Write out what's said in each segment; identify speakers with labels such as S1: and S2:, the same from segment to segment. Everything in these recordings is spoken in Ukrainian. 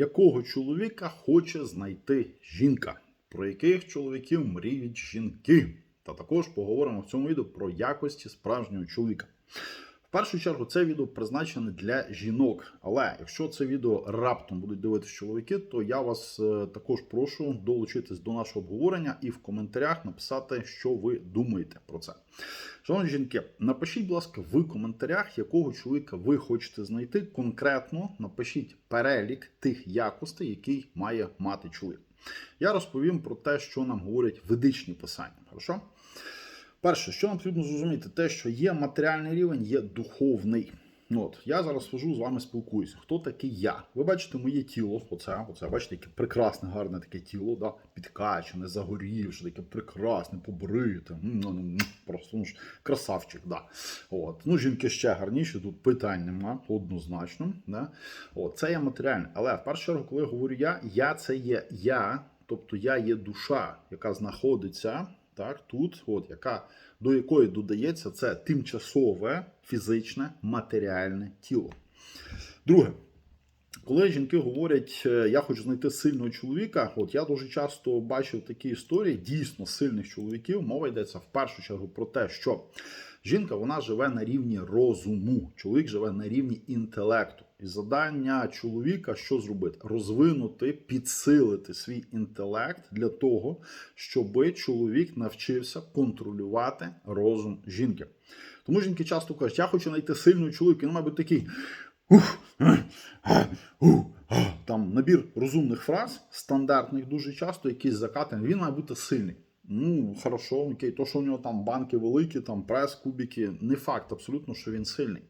S1: Якого чоловіка хоче знайти жінка? Про яких чоловіків мріють жінки? Та також поговоримо в цьому відео про якості справжнього чоловіка. В першу чергу це відео призначене для жінок. Але якщо це відео раптом будуть дивитися чоловіки, то я вас е, також прошу долучитись до нашого обговорення і в коментарях написати, що ви думаєте про це. Шановні жінки, напишіть, будь ласка, в коментарях, якого чоловіка ви хочете знайти. Конкретно напишіть перелік тих якостей, який має мати чоловік. Я розповім про те, що нам говорять ведичні писання. Хорошо? Перше, що нам потрібно зрозуміти, те, що є матеріальний рівень, є духовний. Ну, От, я зараз сижу з вами спілкуюся. Хто такий я? Ви бачите моє тіло, оце, оце, бачите, яке прекрасне, гарне таке тіло, да? підкачане, загорівше, таке прекрасне, побрите. Ну, ну, Просто ну, красавчик, да. От. Ну, жінки ще гарніші, тут питань нема, однозначно. Да? От, це є матеріальне. Але в першу чергу, коли я говорю я, я це є я, тобто я є душа, яка знаходиться так, тут, от, яка, до якої додається це тимчасове фізичне матеріальне тіло. Друге, коли жінки говорять, е, я хочу знайти сильного чоловіка, от я дуже часто бачив такі історії дійсно сильних чоловіків. Мова йдеться в першу чергу про те, що жінка вона живе на рівні розуму, чоловік живе на рівні інтелекту. І завдання чоловіка що зробити? Розвинути, підсилити свій інтелект для того, щоб чоловік навчився контролювати розум жінки. Тому жінки часто кажуть, я хочу знайти сильного чоловіка, він має бути такий. Ух, а. Там набір розумних фраз, стандартних дуже часто, якісь закатані, він має бути сильний. Ну, хорошо, окей, то, що у нього там банки великі, там прес, кубики, не факт абсолютно, що він сильний.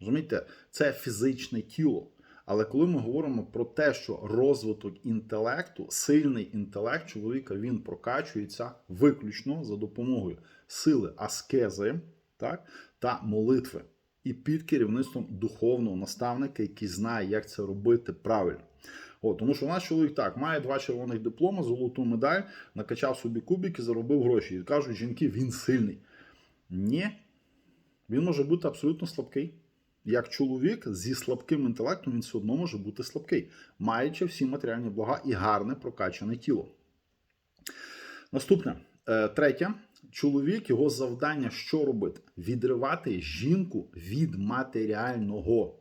S1: Розумієте, це фізичне тіло. Але коли ми говоримо про те, що розвиток інтелекту, сильний інтелект чоловіка він прокачується виключно за допомогою сили аскези так, та молитви, і під керівництвом духовного наставника, який знає, як це робити правильно. От, тому що у нас чоловік так має два червоних дипломи, золоту медаль, накачав собі кубики, заробив гроші. І кажуть, жінки, він сильний. Ні, він може бути абсолютно слабкий. Як чоловік зі слабким інтелектом він все одно може бути слабкий, маючи всі матеріальні блага і гарне прокачане тіло. Наступне, е, третє, чоловік, його завдання що робити? Відривати жінку від матеріального.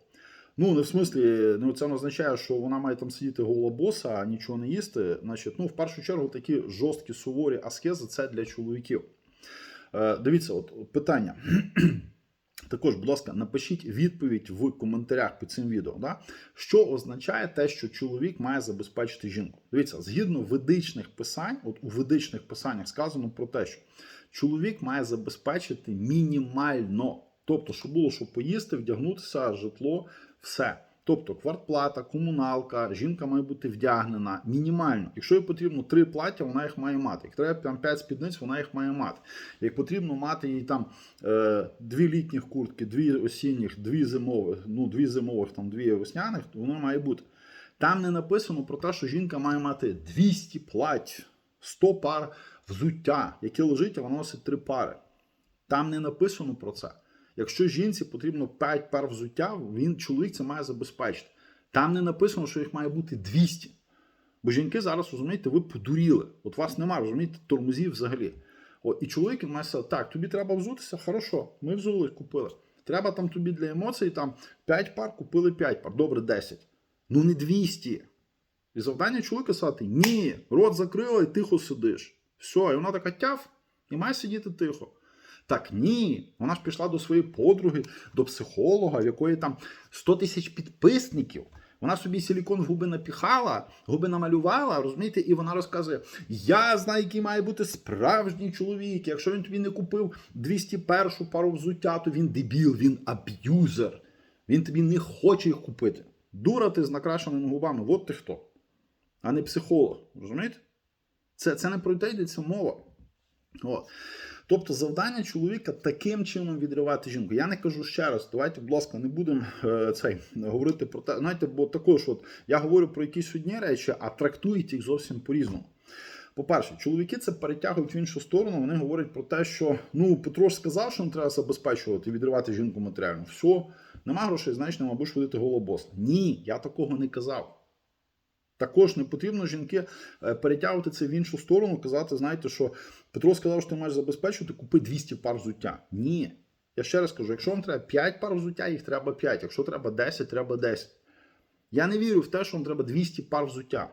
S1: Ну, не в смислі, ну це не означає, що вона має там сидіти голобоса, а нічого не їсти. Значить, ну, в першу чергу, такі жорсткі суворі аскези це для чоловіків. Е, Дивіться, от питання. Також, будь ласка, напишіть відповідь в коментарях під цим відео. Да? Що означає те, що чоловік має забезпечити жінку? Дивіться, згідно ведичних писань, от у ведичних писаннях сказано про те, що чоловік має забезпечити мінімально. Тобто, щоб було що поїсти, вдягнутися, житло, все. Тобто квартплата, комуналка, жінка має бути вдягнена мінімально. Якщо їй потрібно три плаття, вона їх має мати. Як треба там п'ять спідниць, вона їх має мати. Як потрібно мати їй там е, дві літніх куртки, дві осінніх, дві зимових, ну дві зимових, там дві весняних, то воно має бути. Там не написано про те, що жінка має мати 200 плать, 100 пар взуття, яке лежить, а вона носить три пари. Там не написано про це. Якщо жінці потрібно 5 пар взуття, він чоловік це має забезпечити. Там не написано, що їх має бути 200. Бо жінки зараз, розумієте, ви подуріли. От вас немає, розумієте, тормозів взагалі. От, і чоловік має сказати, так, тобі треба взутися, хорошо, ми взули, купили. Треба там тобі для емоцій там 5 пар, купили 5 пар, добре, 10. Ну не 200. І завдання чоловіка сказати, ні, рот закрила і тихо сидиш. Все, і вона така тяв, і має сидіти тихо. Так ні, вона ж пішла до своєї подруги, до психолога, в якої там 100 тисяч підписників. Вона собі силікон в губи напіхала, губи намалювала, розумієте, і вона розказує: Я знаю, який має бути справжній чоловік. Якщо він тобі не купив 201 пару взуття, то він дебіл, він аб'юзер. Він тобі не хоче їх купити. Дура ти з накрашеними губами, от ти хто, а не психолог. Розумієте? Це, це не про те йдеться мова. От. Тобто завдання чоловіка таким чином відривати жінку. Я не кажу ще раз, давайте, будь ласка, не будемо е, цей говорити про те. Знаєте, бо також, от я говорю про якісь одні речі, а трактують їх зовсім по-різному. По-перше, чоловіки це перетягують в іншу сторону. Вони говорять про те, що ну Петро ж сказав, що не треба забезпечувати, відривати жінку матеріально. Все, нема грошей, значить, не будеш ходити голобос. Ні, я такого не казав. Також не потрібно жінки е, перетягувати це в іншу сторону, казати, знаєте, що Петро сказав, що ти маєш забезпечувати, купи 200 пар взуття. Ні. Я ще раз кажу: якщо вам треба 5 пар взуття, їх треба 5. Якщо треба 10, треба 10. Я не вірю в те, що вам треба 200 пар взуття.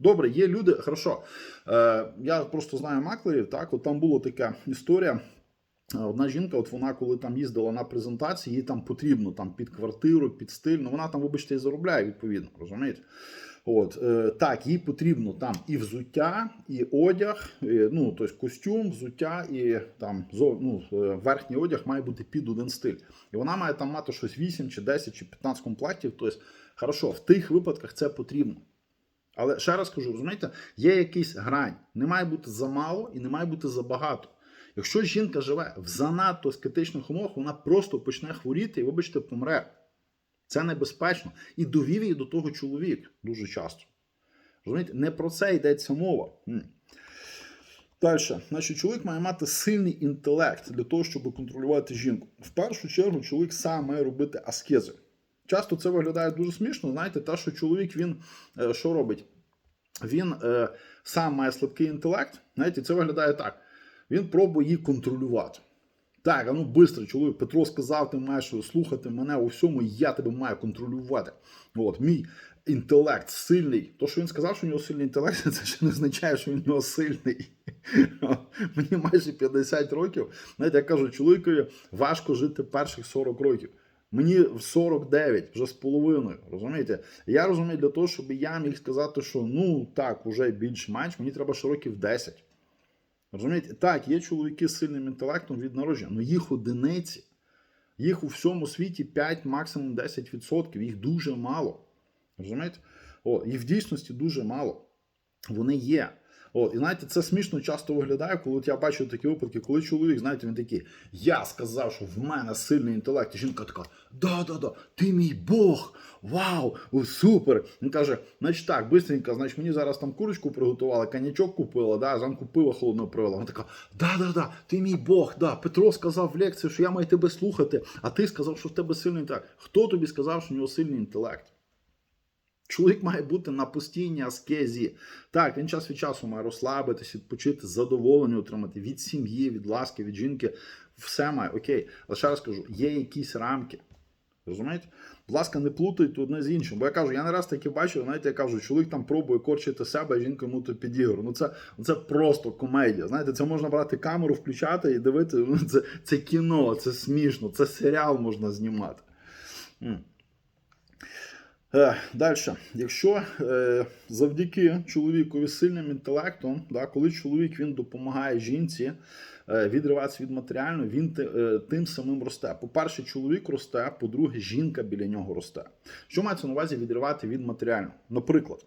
S1: Добре, є люди, хорошо. Е, я просто знаю маклерів, так, от там була така історія. Е, Одна жінка, от вона, коли там їздила на презентації, їй там потрібно там під квартиру, під стиль. Ну вона там, вибачте, і заробляє відповідно, розумієте? От е, так, їй потрібно там і взуття, і одяг, і, ну тобто костюм, взуття і там ну, е, верхній одяг має бути під один стиль. І вона має там мати щось 8 чи 10 чи 15 комплектів. Тобто, хорошо, в тих випадках це потрібно. Але ще раз кажу, розумієте, є якийсь грань. Не має бути замало і не має бути забагато. Якщо жінка живе в занадто скетичних умовах, вона просто почне хворіти і, вибачте, помре. Це небезпечно. І довів її до того чоловік дуже часто. Розумієте, не про це йдеться мова. Далі, значить, чоловік має мати сильний інтелект для того, щоб контролювати жінку. В першу чергу, чоловік сам має робити аскези. Часто це виглядає дуже смішно. Знаєте, те, що чоловік він е, що робить? Він е, сам має слабкий інтелект. Знаєте, це виглядає так. Він пробує її контролювати. Так, а ну швидко, чоловік, Петро сказав, ти маєш слухати мене у всьому, і я тебе маю контролювати. От, мій інтелект сильний. То, що він сказав, що у нього сильний інтелект, це ще не означає, що він у нього сильний. Мені майже 50 років. Знаєте, я кажу, чоловікові важко жити перших 40 років. Мені в 49, вже з половиною. Розумієте? Я розумію, для того, щоб я міг сказати, що ну так, уже більш-менш, мені треба ще років 10. Розумієте? Так, є чоловіки з сильним інтелектом від народження, але їх одиниці. Їх у всьому світі 5, максимум 10%. Їх дуже мало. Розумієте? О, їх в дійсності дуже мало. Вони є. От, і знаєте, це смішно часто виглядає, коли от я бачу такі випадки, коли чоловік, знаєте, він такий, я сказав, що в мене сильний інтелект. І жінка така, да-да-да, ти мій Бог, вау, супер. Він каже, значить так, бистренько, значить мені зараз там курочку приготували, конячок купила, да, зранку пиво холодне привела. Вона така, да-да-да, ти мій Бог, да. Петро сказав в лекції, що я маю тебе слухати, а ти сказав, що в тебе сильний інтелект. Хто тобі сказав, що в нього сильний інтелект? Чоловік має бути на постійній аскезі. Так, він час від часу має розслабитись, відпочити, задоволення отримати від сім'ї, від ласки, від жінки. Все має, окей. Але ще раз кажу, є якісь рамки. Розумієте? Будь ласка, не плутайте одне з іншим. Бо я кажу, я не раз таки бачив, знаєте, я кажу, чоловік там пробує корчити себе, а жінка йому то підігрує. Ну це, це просто комедія. Знаєте, це можна брати камеру, включати і дивити. Ну, це, це кіно, це смішно, це серіал можна знімати. Е, Далі, якщо е, завдяки чоловікові сильним інтелектом, да, коли чоловік він допомагає жінці е, відриватися від матеріального, він тим самим росте. По-перше, чоловік росте, по-друге, жінка біля нього росте. Що мається на увазі відривати від матеріального? Наприклад.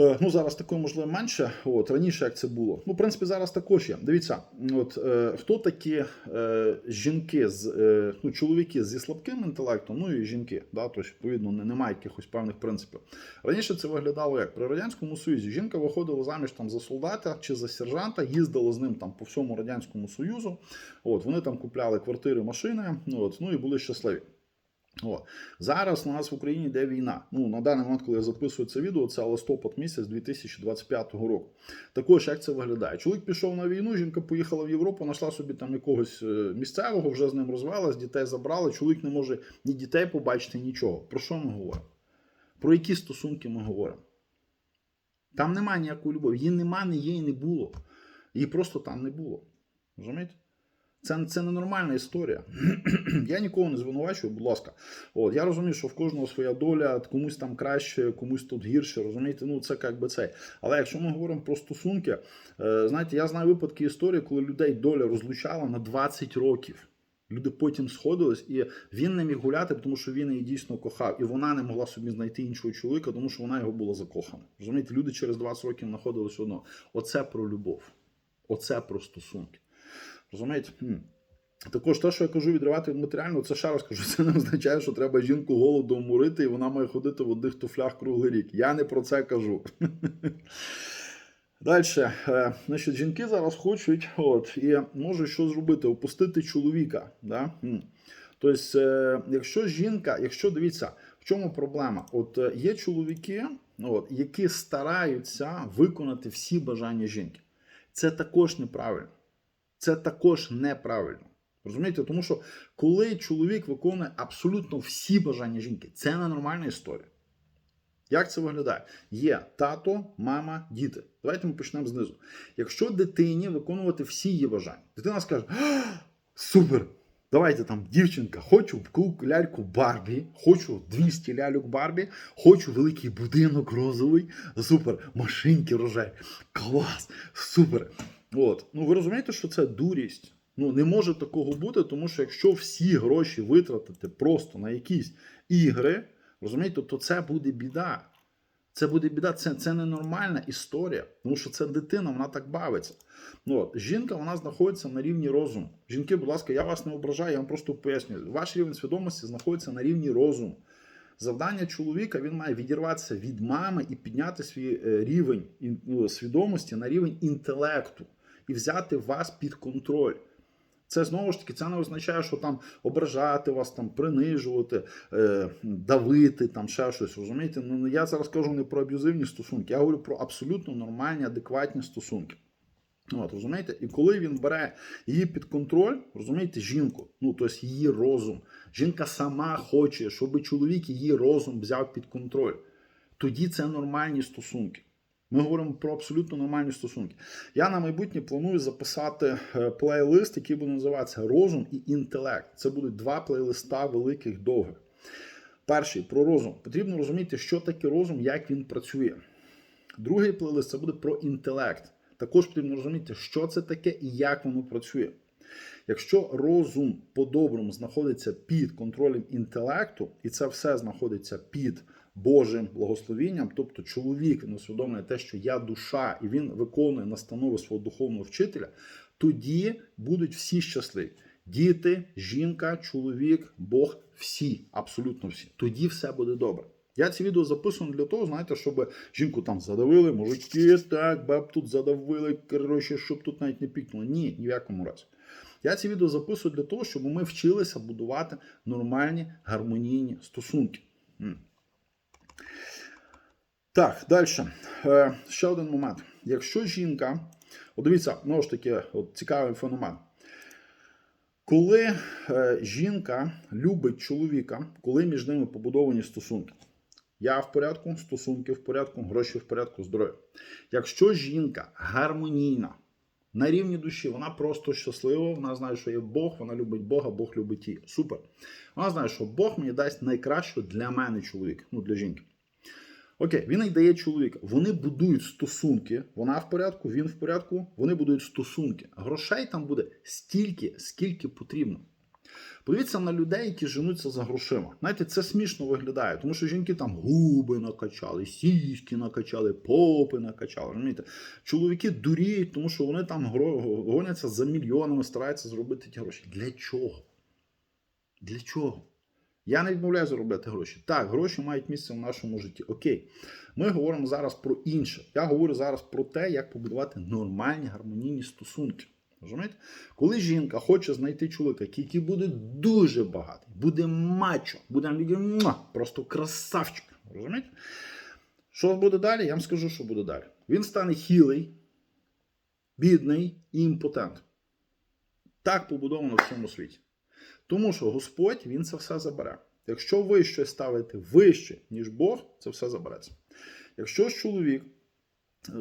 S1: Е, Ну, зараз такої можливо менше. От раніше як це було. Ну, в принципі, зараз також є. Дивіться, от е, хто такі е, жінки з е, ну, чоловіки зі слабким інтелектом, ну і жінки, да, тобто, відповідно, не, немає якихось певних принципів. Раніше це виглядало як при радянському союзі. Жінка виходила заміж там за солдата чи за сержанта, їздила з ним там по всьому радянському союзу. От вони там купляли квартири, машини. От ну і були щасливі. О, зараз у нас в Україні йде війна. Ну на даний момент, коли я записую це відео, це листопад місяць 2025 року. Також як це виглядає? Чоловік пішов на війну, жінка поїхала в Європу, знайшла собі там якогось е, місцевого, вже з ним розвелась, дітей забрали. Чоловік не може ні дітей побачити, нічого. Про що ми говоримо? Про які стосунки ми говоримо? Там немає ніякої любові. Її нема, не є і не було. Її просто там не було. Розумієте? Це, це ненормальна історія. я нікого не звинувачую, будь ласка. От, я розумію, що в кожного своя доля, комусь там краще, комусь тут гірше, розумієте, ну це як би цей. Але якщо ми говоримо про стосунки, е, знаєте, я знаю випадки історії, коли людей доля розлучала на 20 років. Люди потім сходились, і він не міг гуляти, тому що він її дійсно кохав. І вона не могла собі знайти іншого чоловіка, тому що вона його була закохана. Розумієте, люди через 20 років знаходились одно. Оце про любов. Оце про стосунки. Розумієте? Також те, що я кажу, відривати від матеріального, це ще раз кажу, це не означає, що треба жінку голодом мурити, і вона має ходити в одних туфлях круглий рік. Я не про це кажу. Далі, е, значить, жінки зараз хочуть, от, і можуть що зробити? Опустити чоловіка. Да? Тобто, е, якщо жінка, якщо дивіться, в чому проблема? От е, є чоловіки, ну, от, які стараються виконати всі бажання жінки. Це також неправильно. Це також неправильно. Розумієте? Тому що коли чоловік виконує абсолютно всі бажання жінки, це ненормальна історія. Як це виглядає? Є тато, мама, діти. Давайте ми почнемо знизу. Якщо дитині виконувати всі її бажання, дитина скаже: супер! Давайте там, дівчинка, хочу ляльку Барбі, хочу 200 ляльок Барбі, хочу великий будинок розовий, супер, машинки рожеві, клас, супер. От. Ну ви розумієте, що це дурість. Ну не може такого бути, тому що якщо всі гроші витратити просто на якісь ігри, розумієте, то це буде біда. Це буде біда, це, це ненормальна історія, тому що це дитина, вона так бавиться. Ну, от, жінка вона знаходиться на рівні розуму. Жінки, будь ласка, я вас не ображаю, я вам просто пояснюю. Ваш рівень свідомості знаходиться на рівні розуму. Завдання чоловіка він має відірватися від мами і підняти свій е, рівень ну, свідомості на рівень інтелекту і взяти вас під контроль. Це знову ж таки це не означає, що там ображати вас, там принижувати, е, давити, там ще щось. Розумієте? Ну я зараз кажу не про аб'юзивні стосунки, я говорю про абсолютно нормальні, адекватні стосунки. От, розумієте? І коли він бере її під контроль, розумієте, жінку, ну тобто її розум. Жінка сама хоче, щоб чоловік її розум взяв під контроль. Тоді це нормальні стосунки. Ми говоримо про абсолютно нормальні стосунки. Я на майбутнє планую записати е, плейлист, який буде називатися Розум і інтелект. Це будуть два плейлиста великих довгих. Перший про розум. Потрібно розуміти, що таке розум, як він працює. Другий плейлист це буде про інтелект. Також потрібно розуміти, що це таке і як воно працює. Якщо розум по-доброму знаходиться під контролем інтелекту, і це все знаходиться під Божим благословінням, тобто чоловік він усвідомлює те, що я душа, і він виконує настанови свого духовного вчителя, тоді будуть всі щасливі. Діти, жінка, чоловік, Бог, всі, абсолютно всі. Тоді все буде добре. Я ці відео записую для того, знаєте, щоб жінку там задавили, мужики, так, баб тут задавили, коротше, щоб тут навіть не пікнуло. Ні, ні в якому разі. Я ці відео записую для того, щоб ми вчилися будувати нормальні гармонійні стосунки. Так, далі. Е, ще один момент. Якщо жінка, от дивіться, знову ж таки, от цікавий феномен. Коли е, жінка любить чоловіка, коли між ними побудовані стосунки. Я в порядку, стосунки в порядку, гроші в порядку, здоров'я. Якщо жінка гармонійна, на рівні душі, вона просто щаслива, вона знає, що є Бог, вона любить Бога, Бог любить її. Супер. Вона знає, що Бог мені дасть найкраще для мене чоловік, ну для жінки. Окей, він їй дає чоловіка. Вони будують стосунки. Вона в порядку, він в порядку. Вони будують стосунки. Грошей там буде стільки, скільки потрібно. Подивіться на людей, які женуться за грошима. Знаєте, це смішно виглядає, тому що жінки там губи накачали, сіськи накачали, попи накачали. Розумієте? Чоловіки дуріють, тому що вони там гоняться за мільйонами, стараються зробити ті гроші. Для чого? Для чого? Я не відмовляю заробляти гроші. Так, гроші мають місце в нашому житті. Окей. Ми говоримо зараз про інше. Я говорю зараз про те, як побудувати нормальні гармонійні стосунки. Розумієте? Коли жінка хоче знайти чоловіка, який буде дуже багатий, буде мачо, буде просто красавчик. Розумієте? Що буде далі? Я вам скажу, що буде далі. Він стане хілий, бідний і імпотент. Так побудовано в цьому світі. Тому що Господь він це все забере. Якщо ви щось ставите вище, ніж Бог, це все забереться. Якщо чоловік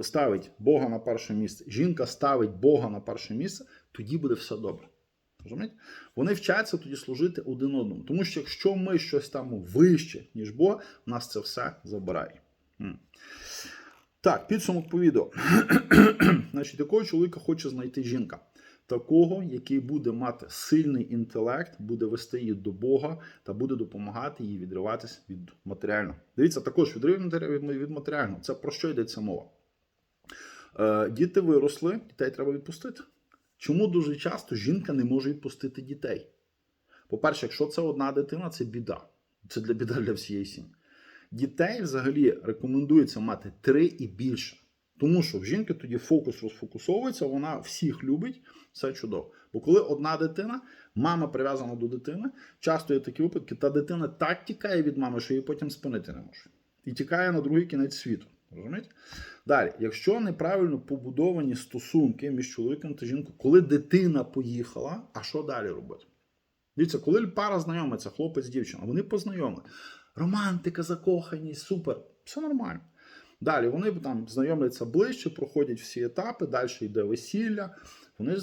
S1: ставить Бога на перше місце, жінка ставить Бога на перше місце, тоді буде все добре. Розумієте? Вони вчаться тоді служити один одному. Тому що якщо ми щось там вище, ніж Бог, нас це все забирає. Так, підсумок по відео. Значить, якого чоловіка хоче знайти жінка? Такого, який буде мати сильний інтелект, буде вести її до Бога та буде допомагати їй відриватися від матеріального. Дивіться, також відрив від від матеріального. Це про що йдеться мова? Е, діти виросли, дітей треба відпустити. Чому дуже часто жінка не може відпустити дітей? По-перше, якщо це одна дитина, це біда. Це для біда для всієї сім'ї. Дітей взагалі рекомендується мати три і більше. Тому що в жінки тоді фокус розфокусовується, вона всіх любить, все чудово. Бо коли одна дитина, мама прив'язана до дитини, часто є такі випадки, та дитина так тікає від мами, що її потім спинити не може. і тікає на другий кінець світу. Розумієте? Далі, якщо неправильно побудовані стосунки між чоловіком та жінкою, коли дитина поїхала, а що далі робити? Дивіться, коли пара знайомиться, хлопець, дівчина, вони познайомили. Романтика, закоханість, супер, все нормально. Далі вони там знайомляться ближче, проходять всі етапи, далі йде весілля. Вони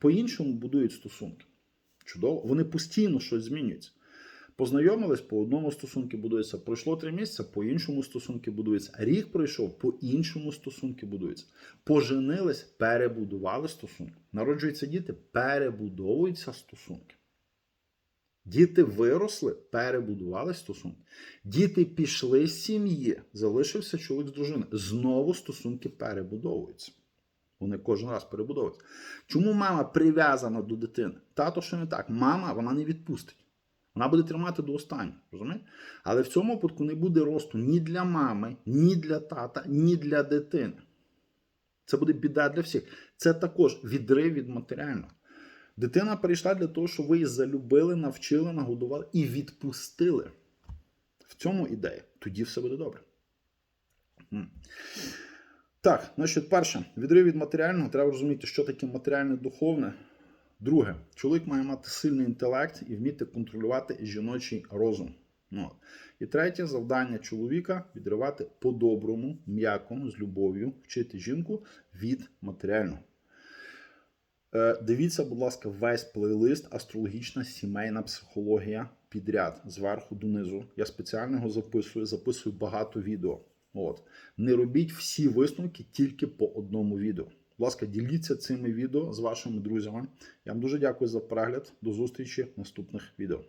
S1: по-іншому будують стосунки. Чудово, вони постійно щось змінюються. Познайомились, по одному стосунки будуються. Пройшло три місяці, по іншому стосунки будуються. Рік пройшов, по іншому стосунки будуються. Поженились, перебудували стосунки. Народжуються діти, перебудовуються стосунки. Діти виросли, перебудували стосунки. Діти пішли з сім'ї, залишився чоловік з дружиною. Знову стосунки перебудовуються. Вони кожен раз перебудовуються. Чому мама прив'язана до дитини? Тато що не так. Мама вона не відпустить. Вона буде тримати до останнього. розумієте? Але в цьому випадку не буде росту ні для мами, ні для тата, ні для дитини. Це буде біда для всіх. Це також відрив від матеріального. Дитина прийшла для того, щоб ви її залюбили, навчили, нагодували і відпустили. В цьому ідея. Тоді все буде добре. Так, значить, перше, відрив від матеріального, треба розуміти, що таке матеріальне духовне. Друге, чоловік має мати сильний інтелект і вміти контролювати жіночий розум. Ну. І третє завдання чоловіка відривати по-доброму, м'яко, з любов'ю, вчити жінку від матеріального. Е, Дивіться, будь ласка, весь плейлист Астрологічна сімейна психологія підряд зверху донизу. Я спеціально його записую, записую багато відео. От. Не робіть всі висновки тільки по одному відео. Будь ласка, діліться цими відео з вашими друзями. Я вам дуже дякую за перегляд. До зустрічі в наступних відео.